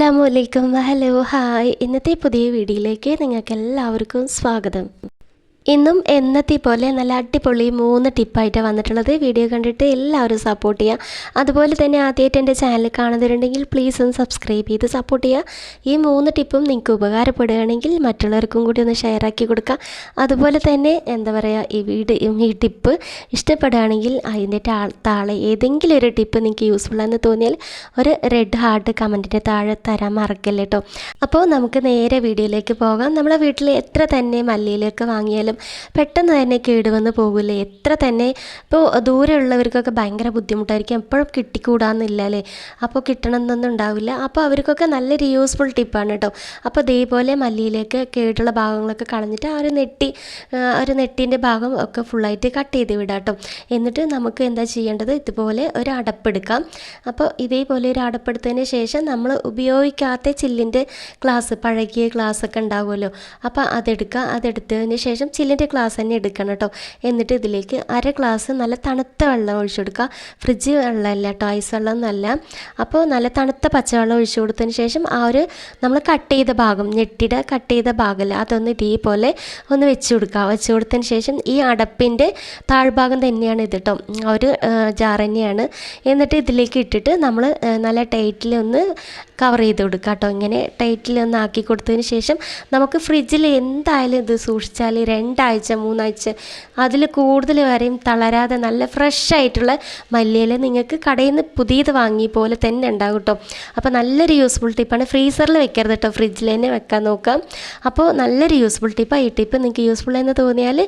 അസ്സാം വലൈക്കും hello hi. ഇന്നത്തെ പുതിയ വീഡിയോയിലേക്ക് നിങ്ങൾക്ക് എല്ലാവർക്കും സ്വാഗതം. ഇന്നും എന്നത്തെ പോലെ നല്ല അടിപൊളി മൂന്ന് ടിപ്പായിട്ട് വന്നിട്ടുള്ളത്. വീഡിയോ കണ്ടിട്ട് എല്ലാവരും സപ്പോർട്ട് ചെയ്യുക. അതുപോലെ തന്നെ ആദ്യമായിട്ട് എന്റെ ചാനൽ കാണുന്നവരുണ്ടെങ്കിൽ പ്ലീസ് ഒന്ന് സബ്സ്ക്രൈബ് ചെയ്ത് സപ്പോർട്ട് ചെയ്യുക. ഈ മൂന്ന് ടിപ്പും നിങ്ങൾക്ക് ഉപകാരപ്പെടുകയാണെങ്കിൽ മറ്റുള്ളവർക്കും കൂടി ഒന്ന് ഷെയർ ആക്കി കൊടുക്കുക. അതുപോലെ തന്നെ എന്താ പറയുക ഈ വീഡിയോ ഈ ടിപ്പ് ഇഷ്ടപ്പെടുകയാണെങ്കിൽ അതിന്റെ താളെ ഏതെങ്കിലും ഒരു ടിപ്പ് നിങ്ങൾക്ക് യൂസ്ഫുൾ ആണെന്ന് തോന്നിയാൽ ഒരു റെഡ് ഹാർട്ട് കമന്റിന്റെ താഴെ തരാൻ മറക്കല്ലേട്ടോ അപ്പോൾ നമുക്ക് നേരെ വീഡിയോയിലേക്ക് പോകാം. നമ്മളെ വീട്ടിൽ എത്ര തന്നെ മല്ലിയിലൊക്കെ വാങ്ങിയാലും പെട്ടെന്ന് തന്നെ കേടുവന്ന് പോകില്ലേ? എത്ര തന്നെ ഇപ്പോൾ ദൂരെയുള്ളവർക്കൊക്കെ ഭയങ്കര ബുദ്ധിമുട്ടായിരിക്കും. എപ്പോഴും കിട്ടിക്കൂടാന്നില്ല അല്ലേ അപ്പോൾ കിട്ടണമെന്നൊന്നും ഉണ്ടാവില്ല. അപ്പോൾ അവർക്കൊക്കെ നല്ലൊരു യൂസ്ഫുൾ ടിപ്പാണ് കേട്ടോ അപ്പോൾ ഇതേപോലെ മല്ലിയിലേക്ക് കേടുള്ള ഭാഗങ്ങളൊക്കെ കളഞ്ഞിട്ട് ആ ഒരു നെട്ടി ഒരു നെട്ടിന്റെ ഭാഗം ഒക്കെ ഫുള്ളായിട്ട് കട്ട് ചെയ്ത് വിടാം എന്നിട്ട് നമുക്ക് എന്താ ചെയ്യേണ്ടത്? ഇതുപോലെ ഒരു അടപ്പെടുക്കാം. അപ്പോൾ ഇതേപോലെ ഒരു അടപ്പെടുത്തതിന് ശേഷം നമ്മൾ ഉപയോഗിക്കാത്ത ചില്ലിന്റെ ഗ്ലാസ് പഴകിയ ഗ്ലാസ് ഒക്കെ ഉണ്ടാവുമല്ലോ? അപ്പോൾ അതെടുക്കുക അതെടുത്തതിന് ശേഷം ചില്ലിന്റെ ഗ്ലാസ് തന്നെ എടുക്കണം കേട്ടോ എന്നിട്ട് ഇതിലേക്ക് അര ഗ്ലാസ് നല്ല തണുത്ത വെള്ളം ഒഴിച്ചു കൊടുക്കുക. ഫ്രിഡ്ജ് വെള്ളമല്ല കേട്ടോ ഐസ് വെള്ളം എന്നല്ല അപ്പോൾ നല്ല തണുത്ത പച്ചവെള്ളം ഒഴിച്ചു കൊടുത്തതിന് ശേഷം ആ ഒരു നമ്മൾ കട്ട് ചെയ്ത ഭാഗം ഞെട്ടിയുടെ കട്ട് ചെയ്ത ഭാഗമല്ല അതൊന്ന് ഇതേപോലെ ഒന്ന് വെച്ച് കൊടുക്കുക. വെച്ച് കൊടുത്തതിന് ശേഷം ഈ അടപ്പിന്റെ താഴ്ഭാഗം തന്നെയാണ് ഇത് കേട്ടോ ഒരു ജാർ തന്നെയാണ്. എന്നിട്ട് ഇതിലേക്ക് ഇട്ടിട്ട് നമ്മൾ നല്ല ടൈറ്റിൽ ഒന്ന് കവർ ചെയ്ത് കൊടുക്കുക കേട്ടോ ഇങ്ങനെ ടൈറ്റിൽ ഒന്ന് ആക്കി കൊടുത്തതിന് ശേഷം നമുക്ക് ഫ്രിഡ്ജിൽ എന്തായാലും ഇത് സൂക്ഷിച്ചാൽ രണ്ടാഴ്ച മൂന്നാഴ്ച അതിൽ കൂടുതൽ വരെയും തളരാതെ നല്ല ഫ്രഷ് ആയിട്ടുള്ള മല്ലിയില നിങ്ങൾക്ക് കടയിൽ നിന്ന് പുതിയത് വാങ്ങി പോലെ തന്നെ ഉണ്ടാകും കേട്ടോ അപ്പോൾ നല്ലൊരു യൂസ്ഫുൾ ടിപ്പാണ് ഫ്രീസറിൽ വെക്കരുത് കേട്ടോ ഫ്രിഡ്ജിൽ തന്നെ വെക്കാൻ നോക്കാം. അപ്പോൾ നല്ലൊരു യൂസ്ഫുൾ ടിപ്പാണ് ഈ ടിപ്പ് നിങ്ങൾക്ക് യൂസ്ഫുൾ എന്ന് തോന്നിയാൽ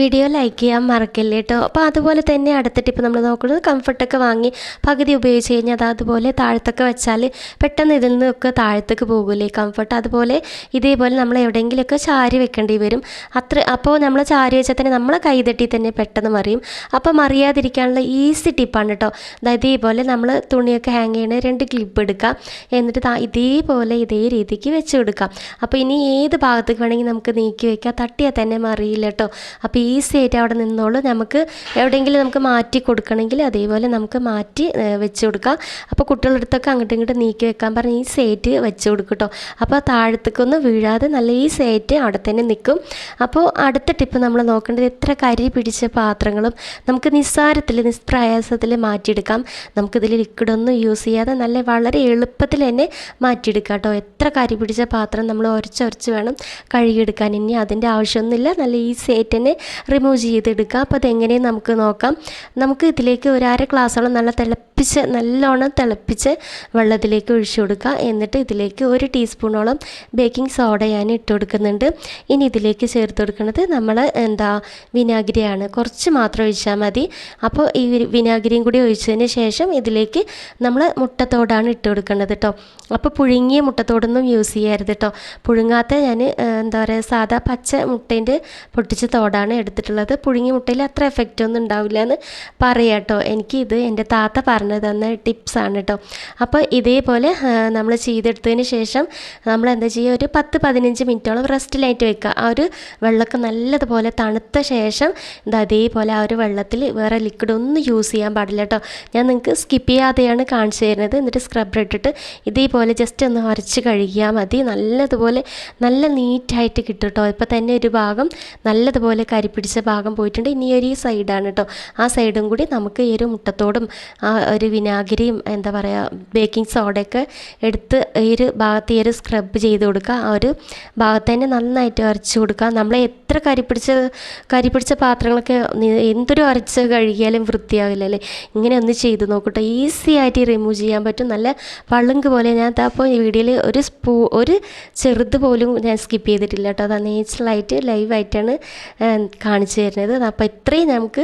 വീഡിയോ ലൈക്ക് ചെയ്യാൻ മറക്കല്ലേ കേട്ടോ അപ്പോൾ അതുപോലെ തന്നെ അടുത്ത ടിപ്പ് നമ്മൾ നോക്കുന്നത് കംഫർട്ടൊക്കെ വാങ്ങി പകുതി ഉപയോഗിച്ച് കഴിഞ്ഞാൽ അത് അതുപോലെ താഴത്തൊക്കെ വെച്ചാൽ പെട്ടെന്ന് ഇതിൽ നിന്നൊക്കെ താഴത്തേക്ക് പോകില്ലേ കംഫർട്ട് അതുപോലെ ഇതേപോലെ നമ്മൾ എവിടെയെങ്കിലുമൊക്കെ ചാരി വെക്കേണ്ടി വരും. അത്ര അപ്പോൾ നമ്മൾ ചാരി വെച്ചാൽ തന്നെ നമ്മളെ കൈതട്ടി തന്നെ പെട്ടെന്ന് മറിയും. അപ്പോൾ മറിയാതിരിക്കാനുള്ള ഈസി ടിപ്പാണ് കേട്ടോ അതായത് ഇതേപോലെ നമ്മൾ തുണിയൊക്കെ ഹാങ് ചെയ്യണ രണ്ട് ക്ലിപ്പ് എടുക്കാം. എന്നിട്ട് ഇതേപോലെ ഇതേ രീതിക്ക് വെച്ച് കൊടുക്കാം. അപ്പോൾ ഇനി ഏത് ഭാഗത്തേക്ക് വേണമെങ്കിൽ നമുക്ക് നീക്കി വെക്കാം. തട്ടിയാൽ തന്നെ മറിയില്ല കേട്ടോ അപ്പോൾ ഈസി ആയിട്ട് അവിടെ നിന്നോളൂ. നമുക്ക് എവിടെയെങ്കിലും നമുക്ക് മാറ്റി കൊടുക്കണമെങ്കിൽ അതേപോലെ നമുക്ക് മാറ്റി വെച്ച് കൊടുക്കാം. അപ്പോൾ കുട്ടികളടുത്തൊക്കെ അങ്ങോട്ടും ഇങ്ങോട്ടും നീക്കി വെക്കാൻ പറഞ്ഞ് ഈ സേറ്റ് വെച്ച് കൊടുക്കും കേട്ടോ അപ്പോൾ താഴത്തേക്കൊന്നും വീഴാതെ നല്ല ഈ സേറ്റ് അവിടെ തന്നെ നിൽക്കും. അപ്പോൾ അടുത്ത ടിപ്പ് നമ്മൾ നോക്കേണ്ടത് എത്ര കരി പിടിച്ച പാത്രങ്ങളും നമുക്ക് നിസ്സാരത്തിൽ നിസ്പ്രയാസത്തിൽ മാറ്റിയെടുക്കാം. നമുക്കിതിൽ ലിക്വിഡൊന്നും യൂസ് ചെയ്യാതെ നല്ല വളരെ എളുപ്പത്തിൽ തന്നെ മാറ്റിയെടുക്കാം കേട്ടോ എത്ര കരി പിടിച്ച പാത്രം നമ്മൾ ഉരച്ചൊരച്ച് വേണം കഴുകിയെടുക്കാൻ. ഇനി അതിന്റെ ആവശ്യമൊന്നുമില്ല. നല്ല ഈസി ആയിട്ട് തന്നെ റിമൂവ് ചെയ്തെടുക്കുക. അപ്പോൾ അതെങ്ങനെയും നമുക്ക് നോക്കാം. നമുക്ക് ഇതിലേക്ക് ഒരു അര ഗ്ലാസ്സോളം നല്ല തിളപ്പിച്ച് നല്ലോണം തിളപ്പിച്ച് വെള്ളത്തിലേക്ക് ഒഴിച്ചു കൊടുക്കുക. എന്നിട്ട് ഇതിലേക്ക് ഒരു ടീസ്പൂണോളം ബേക്കിംഗ് സോഡ ഞാൻ ഇട്ട് കൊടുക്കുന്നുണ്ട്. ഇനി ഇതിലേക്ക് ചേർത്ത് കൊടുക്കുന്നത് നമ്മൾ എന്താ വിനാഗിരിയാണ്. കുറച്ച് മാത്രം ഒഴിച്ചാൽ മതി. അപ്പോൾ ഈ വിനാഗിരിയും കൂടി ഒഴിച്ചതിന് ശേഷം ഇതിലേക്ക് നമ്മൾ മുട്ടത്തോടാണ് ഇട്ട് കൊടുക്കേണ്ടത് കേട്ടോ അപ്പോൾ പുഴുങ്ങിയ മുട്ടത്തോടൊന്നും യൂസ് ചെയ്യരുത് കേട്ടോ പുഴുങ്ങാത്ത ഞാൻ എന്താ പറയുക സാധാ പച്ച മുട്ടേന്റെ പൊട്ടിച്ച തോടാണ് എടുത്തിട്ടുള്ളത്. പുഴുങ്ങിയ മുട്ടയിൽ അത്ര എഫക്റ്റ് ഒന്നും ഉണ്ടാവില്ല എന്ന് പറയാം കേട്ടോ എനിക്കിത് എന്റെ താത്ത പറഞ്ഞു തന്ന ടിപ്സാണ് കേട്ടോ അപ്പോൾ ഇതേപോലെ നമ്മൾ ചെയ്തെടുത്തതിന് ശേഷം നമ്മൾ എന്താ ചെയ്യുക? ഒരു പത്ത് പതിനഞ്ച് മിനിറ്റോളം റെസ്റ്റിലായിട്ട് വെക്കുക. ആ ഒരു വെള്ളമൊക്കെ നല്ലതുപോലെ തണുത്ത ശേഷം ഇത് അതേപോലെ ആ ഒരു വെള്ളത്തിൽ വേറെ ലിക്വിഡ് ഒന്നും യൂസ് ചെയ്യാൻ പാടില്ല കേട്ടോ ഞാൻ നിങ്ങൾക്ക് സ്കിപ്പ് ചെയ്യാതെയാണ് കാണിച്ചു തരുന്നത്. എന്നിട്ട് സ്ക്രബ്ബർ ഇട്ടിട്ട് ഇതേപോലെ ജസ്റ്റ് ഒന്ന് ഉരച്ച് കഴുകിയാൽ മതി. നല്ലതുപോലെ നല്ല നീറ്റായിട്ട് കിട്ടും കേട്ടോ ഇപ്പോൾ തന്നെ ഒരു ഭാഗം നല്ലതുപോലെ കരിപ്പിടിച്ച ഭാഗം പോയിട്ടുണ്ട്. ഇനി ഒരു ഈ സൈഡാണ് കേട്ടോ ആ സൈഡും കൂടി നമുക്ക് ഈ ഒരു മുട്ടത്തോടും ആ ഒരു വിനാഗിരിയും എന്താ പറയുക ബേക്കിംഗ് സോഡയൊക്കെ എടുത്ത് ഈ ഒരു ഭാഗത്ത് ഈ ഒരു സ്ക്രബ് ചെയ്ത് കൊടുക്കുക. ആ ഒരു ഭാഗത്ത് തന്നെ നന്നായിട്ട് ഉരച്ച് കൊടുക്കുക. നമ്മൾ എത്ര കരിപ്പിടിച്ച കരിപ്പിടിച്ച പാത്രങ്ങളൊക്കെ നി- എന്തൊരു ഉരച്ച് കഴുകിയാലും വൃത്തിയാവില്ല അല്ലേ? ഇങ്ങനെ ഒന്ന് ചെയ്ത് നോക്കട്ടെ. ഈസി ആയിട്ട് റിമൂവ് ചെയ്യാൻ പറ്റും. നല്ല പളുങ്ക് പോലെ ഞാൻ അപ്പോൾ ഈ വീഡിയോയിൽ ഒരു സ്പൂ ഒരു ചെറുത് പോലും ഞാൻ സ്കിപ്പ് ചെയ്തിട്ടില്ല കേട്ടോ. അത് നേച്ചുറലായിട്ട് ലൈവായിട്ടാണ് കാണിച്ചു തരുന്നത്. അപ്പോൾ ഇത്രയും നമുക്ക്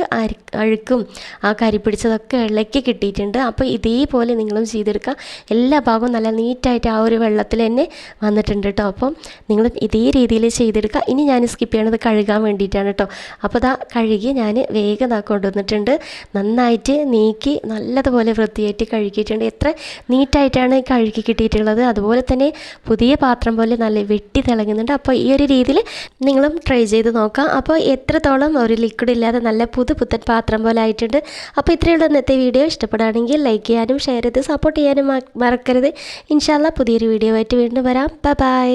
അഴുക്കും ആ കരി പിടിച്ചതൊക്കെ ഇളക്കി കിട്ടിയിട്ടുണ്ട്. അപ്പോൾ ഇതേപോലെ നിങ്ങളും ചെയ്തെടുക്കുക. എല്ലാ ഭാഗവും നല്ല നീറ്റായിട്ട് ആ ഒരു വെള്ളത്തിൽ തന്നെ വന്നിട്ടുണ്ട് കേട്ടോ അപ്പം നിങ്ങൾ ഇതേ രീതിയിൽ ചെയ്തെടുക്കുക. ഇനി ഞാൻ സ്കിപ്പ് ചെയ്യണത് കഴുകാൻ വേണ്ടിയിട്ടാണ് കേട്ടോ അപ്പോൾ ഇതാ കഴുകി ഞാൻ വേഗം ഇതാ കൊണ്ടുവന്നിട്ടുണ്ട്. നന്നായിട്ട് നീക്കി നല്ലതുപോലെ വൃത്തിയായിട്ട് കഴുകിയിട്ടുണ്ട്. എത്ര നീറ്റായിട്ടാണ് കഴുകി കിട്ടിയിട്ടുള്ളത്. അതുപോലെ തന്നെ പുതിയ പാത്രം പോലെ നല്ല വെട്ടി തിളങ്ങുന്നുണ്ട്. അപ്പോൾ ഈ ഒരു രീതിയിൽ നിങ്ങളും ട്രൈ ചെയ്ത് നോക്കാം അപ്പോൾ എത്രത്തോളം ഒരു ലിക്വിഡ് ഇല്ലാതെ നല്ല പുതു പുത്തൻ പാത്രം പോലെ ആയിട്ടുണ്ട്. അപ്പോൾ ഇത്രയുള്ള ഇന്നത്തെ വീഡിയോ ഇഷ്ടപ്പെടുകയാണെങ്കിൽ ലൈക്ക് ചെയ്യാനും ഷെയർ ചെയ്ത് സപ്പോർട്ട് ചെയ്യാനും മറക്കരുത്. ഇൻഷാല്ല പുതിയൊരു വീഡിയോ ആയിട്ട് വീണ്ടും വരാം. ബൈ